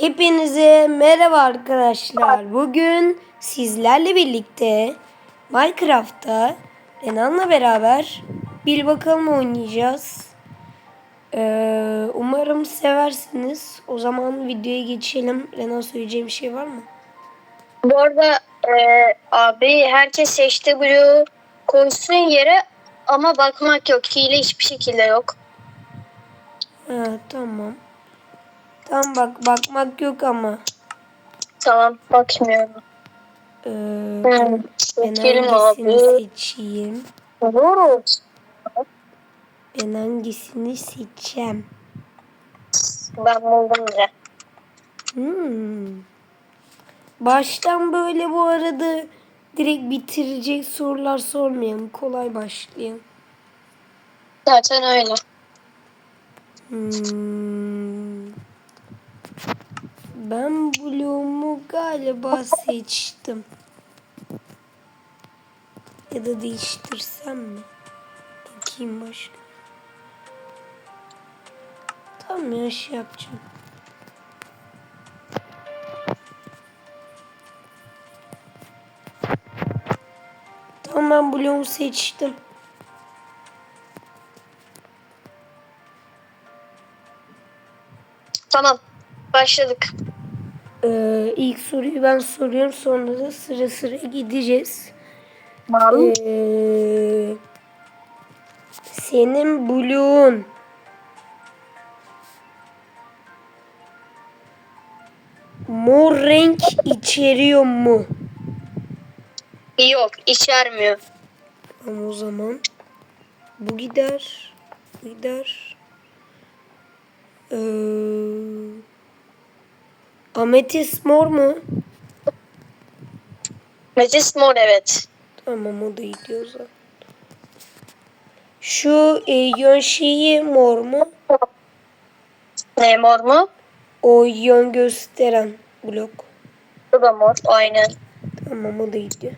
Hepinize merhaba arkadaşlar. Bugün sizlerle birlikte Minecraft'ta Renan'la beraber bir bakalım oynayacağız. Ee, umarım seversiniz. O zaman videoya geçelim. Renan söyleyeceğim bir şey var mı? Bu arada e, abi herkes seçti bloğu koysun yere ama bakmak yok. Hile hiçbir şekilde yok. Ha, tamam. Tamam bak bakmak yok ama. Tamam bakmıyorum. Ee, Hmm. ben hangisini seçeyim? Olur. Ben hangisini seçeceğim? Ben buldum bile. Hmm. Baştan böyle bu arada direkt bitirecek sorular sormayalım. Kolay başlayalım. Zaten öyle. Hmm. Ben bloğumu galiba seçtim. Ya da değiştirsem mi? Bakayım başka. Tamam ya şey yapacağım. Tamam ben bloğumu seçtim. Tamam. Başladık. Ee, ilk soruyu ben soruyorum sonra da sıra sıra gideceğiz. Mavi. Ee, senin bloğun mor renk içeriyor mu? Yok içermiyor. Ama o zaman bu gider. Bu gider. Ee, ametist mor mu? Metis mor evet. Tamam o da gidiyor zaten. Şu e, yön şeyi mor mu? Ne mor mu? O yön gösteren blok. Bu da mor. Aynen. Tamam o da gidiyor.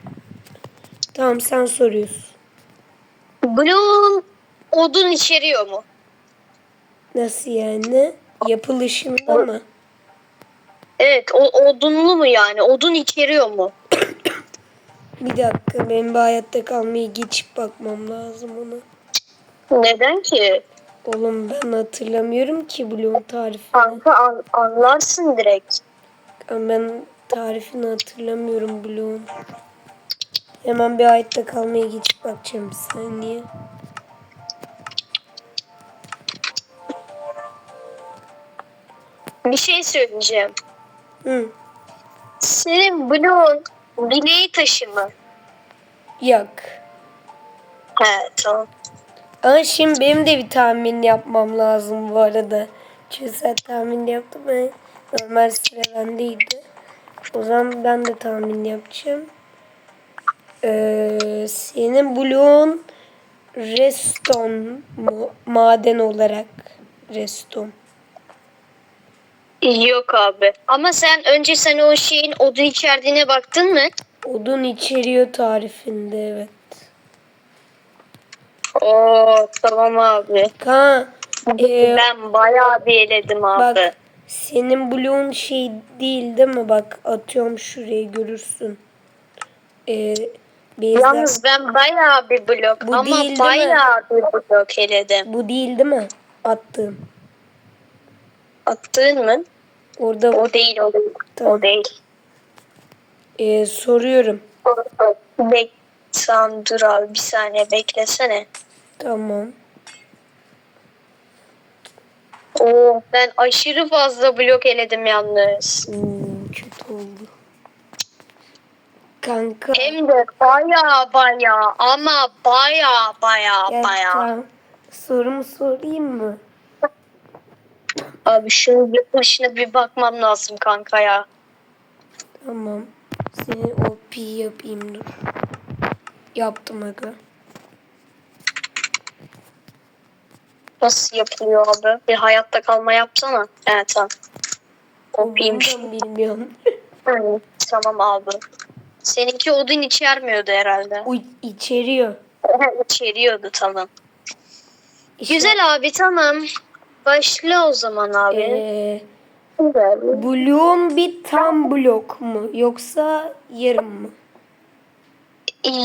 Tamam sen soruyorsun. Bloğun odun içeriyor mu? Nasıl yani? Yapılışında mı? Evet o odunlu mu yani? Odun içeriyor mu? Bir dakika benim bir hayatta kalmayı geçip bakmam lazım ona. Neden ki? Oğlum ben hatırlamıyorum ki bloğun tarifini. Kanka an- anlarsın direkt. Ben tarifini hatırlamıyorum bloğun. Hemen bir hayatta kalmaya geçip bakacağım bir saniye. Bir şey söyleyeceğim. Hı. Senin bloğun bileği taşı mı? Yok. He tamam. Ama şimdi benim de bir tahmin yapmam lazım bu arada. Çünkü sen tahmin yaptın mı? Normal süre bendeydi. O zaman ben de tahmin yapacağım. Ee, senin bloğun reston mu? Maden olarak reston. Yok abi. Ama sen önce sen o şeyin odun içerdiğine baktın mı? Odun içeriyor tarifinde evet. Oo tamam abi. Ka ee, ben bayağı bir eledim abi. bak senin bloğun şey değil değil mi? Bak atıyorum şuraya görürsün. Ee, base'den- Yalnız ben bayağı bir blok Bu ama değil, değil mi? bayağı bir blok eledim. Bu değil değil mi? Attığım. Attığın mı? Orada O değil o değil. Tamam. O değil. e, soruyorum. Bek tamam dur abi bir saniye beklesene. Tamam. Oo ben aşırı fazla blok eledim yalnız. Oo, kötü oldu. Kanka. Hem de baya baya ama baya baya baya. Sorumu sorayım mı? Abi bir başına bir bakmam lazım kanka ya. Tamam. Seni OP yapayım dur. Yaptım aga. Nasıl yapılıyor abi? Bir hayatta kalma yapsana. Evet tamam. Onu da bilmiyorum. Hı, Tamam abi. Seninki odun içermiyordu herhalde. Uy, içeriyor. İçeriyordu tamam. İşte, Güzel abi tamam. Başla o zaman abi. e, Güzel. Bloğum bir tam blok mu yoksa yarım mı?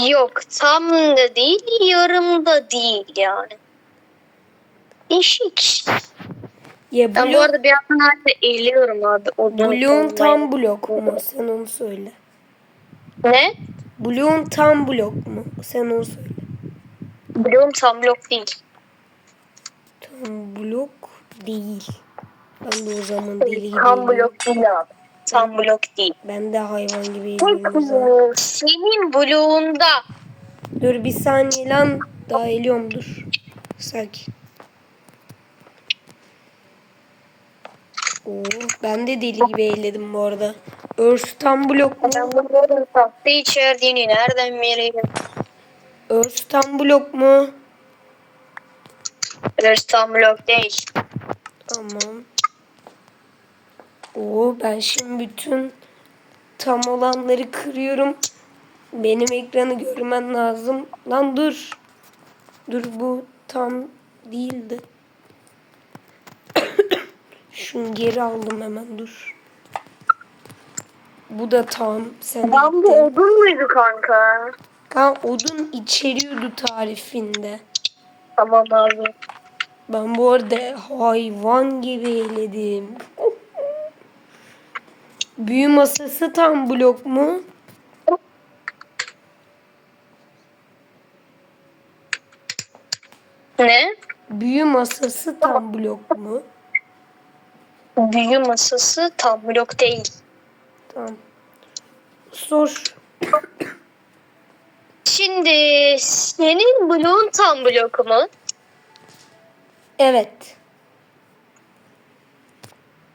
Yok tam da değil yarım da değil yani. Değişik. Ya Ben bu blok, arada bir yandan hala eğiliyorum abi. O bloğum tam blok mu? Sen onu söyle. Ne? Bloğum tam blok mu? Sen onu söyle. Bloğum tam blok değil. Blok değil. Ben de o zaman deli gibi Tam blok değil abi. Tam blok değil. Ben de hayvan gibi eğiliyorum. o zaman. Senin bloğunda Dur bir saniye lan. Daha eğiliyorum dur. Sakin. Oo, ben de deli gibi eğledim bu arada. Örs tam blok mu? ben bunların tatlı içerdiğini nereden bileyim? Örs tam blok mu? Tam blok değil. Tamam. Oo ben şimdi bütün tam olanları kırıyorum. Benim ekranı görmen lazım. Lan dur. Dur bu tam değildi. Şunu geri aldım hemen dur. Bu da tam. Sen Ben bu odun muydu kanka? Kan odun içeriyordu tarifinde. Tamam abi. Ben bu arada hayvan gibi eğledim. Büyü masası tam blok mu? Ne? Büyü masası tam blok mu? Büyü masası tam blok değil. Tamam. Sor. Şimdi senin bloğun tam blok mu? Evet.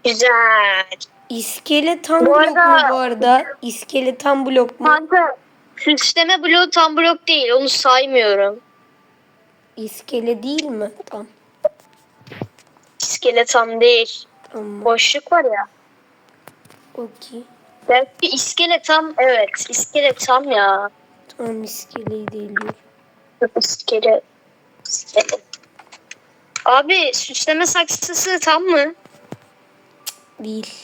Güzel. İskele tam Bu blok arada- mu bu arada? İskele tam blok mu? Kanka süsleme bloğu tam blok değil. Onu saymıyorum. İskele değil mi? Tamam. İskele tam değil. Tamam. Boşluk var ya. Okey. Belki iskele tam evet. iskele tam ya. Tamam iskeleyi değil diyor. İskele. iskele. Abi süsleme saksısı tam mı? Değil.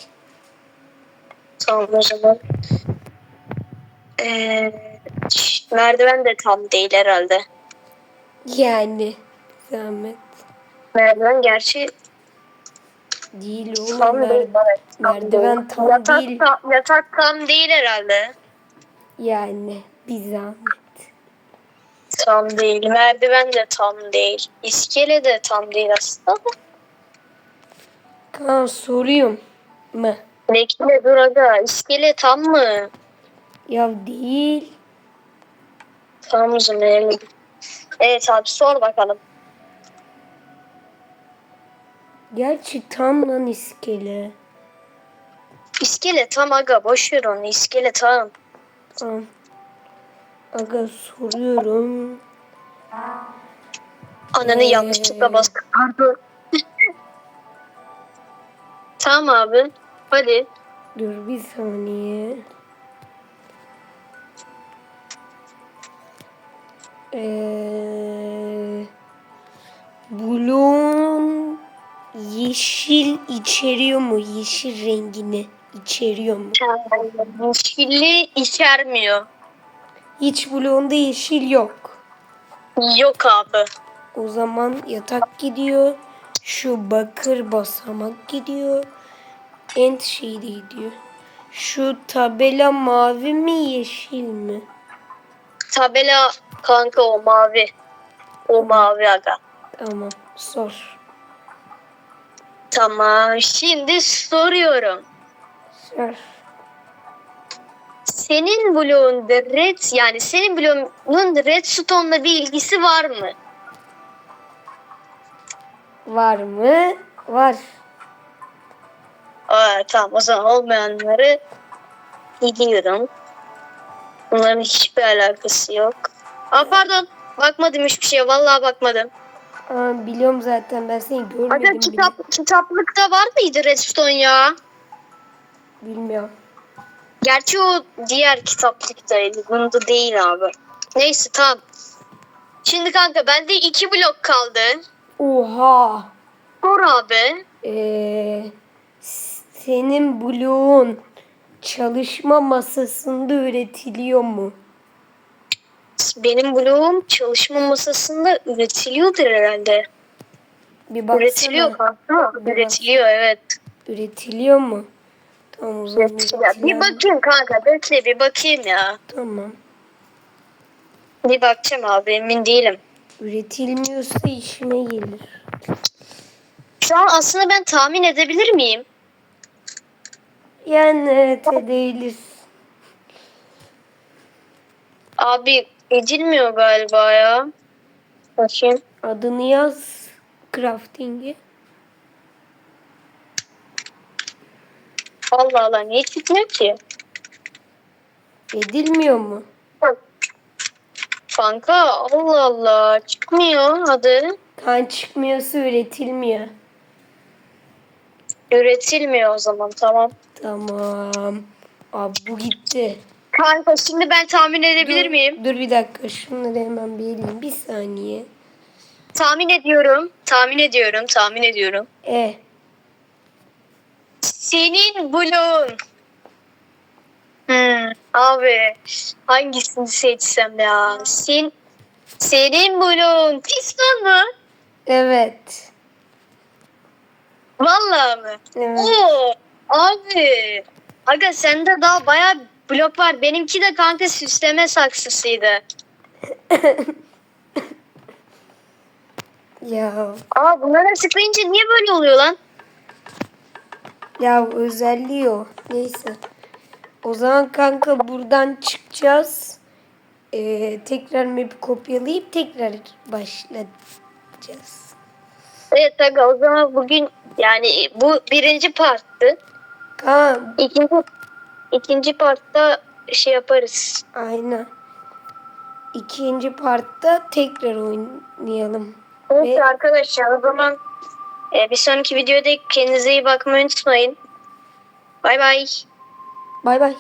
Tamam o zaman. Ee, merdiven de tam değil herhalde. Yani. Zahmet. Merdiven gerçi Değil oğlum. tam mer- değil. Evet, tam merdiven değil. tam yatak, değil. Tam, yatak tam değil herhalde. Yani. Bir zahmet. Tam değil. Merdiven de tam değil. İskele de tam değil aslında. Kaan soruyorum mı? Bekle dur aga. İskele tam mı? Ya değil. Zaman. emin. Evet abi sor bakalım. Gerçi tam lan iskele. İskele tam aga. Boş ver onu. İskele tam. Tamam. Aga soruyorum. Ananı Ee. yanlışlıkla bastım. Pardon. tamam abi. Hadi. Dur bir saniye. Ee, bloğun yeşil içeriyor mu? Yeşil rengini içeriyor mu? Yeşilli içermiyor. Hiç bloğunda yeşil yok. Yok abi. O zaman yatak gidiyor. Şu bakır basamak gidiyor. End şey de gidiyor. Şu tabela mavi mi yeşil mi? Tabela kanka o mavi. O mavi aga. Tamam sor. Tamam. Şimdi soruyorum. Sor. Senin bloğunda red yani senin bloğunun redstone'la bir ilgisi var mı? Var mı? Var. Aa, tamam o zaman olmayanları biliyorum. Bunların hiçbir alakası yok. Aa, pardon. Bakmadım hiçbir şeye. Vallahi bakmadım. Aa, biliyorum zaten ben seni görmedim bile. kitap, kitaplıkta var mıydı redstone ya? Bilmiyorum. Gerçi o diğer kitaplıktaydı. Bunda değil abi. Neyse tamam. Şimdi kanka bende iki blok kaldı. Oha. Sor abi. Ee, Senin bloğun çalışma masasında üretiliyor mu? Benim bloğum çalışma masasında üretiliyordur herhalde. Bir baksana. Üretiliyor kanka. Üretiliyor evet. Üretiliyor mu? Tamam o zaman Üretiliyor. Bir bakayım kanka. Bekle bir bakayım ya. Tamam. Bir bakacağım abi emin değilim. Üretilmiyorsa işime gelir. Şu an aslında ben tahmin edebilir miyim? Yani evet değiliz. Abi edilmiyor galiba ya. Bakayım. Adını yaz crafting'e. Allah Allah niye çıkmıyor ki? Edilmiyor mu? Kanka Allah Allah çıkmıyor adı. Kan çıkmıyorsa üretilmiyor. Üretilmiyor o zaman tamam. Tamam. Abi bu gitti. Kanka şimdi ben tahmin edebilir Dur, miyim? Dur bir dakika şunları hemen bir eleyeyim. Bir saniye. Tahmin ediyorum. Tahmin ediyorum. Tahmin ediyorum. E. Senin bloğun. Hmm, abi hangisini seçsem ya? Sen, senin bloğun piston mu? Evet. Vallahi mı? Evet. Oo, abi. Aga sende daha bayağı blok var. Benimki de kanka süsleme saksısıydı. Ya Aa bunlara tıklayınca niye böyle oluyor lan? Ya özelliği o. Neyse. O zaman kanka buradan çıkacağız. Ee, tekrar map'i kopyalayıp tekrar başlayacağız. Evet aga o zaman bugün yani bu birinci parttı. Kaan İkinci, ikinci partta şey yaparız. aynen. İkinci partta tekrar oynayalım. Evet Ve- arkadaşlar o zaman e, bir sonraki videoda kendinize iyi bakmayı unutmayın. Bay bay. Bay bay.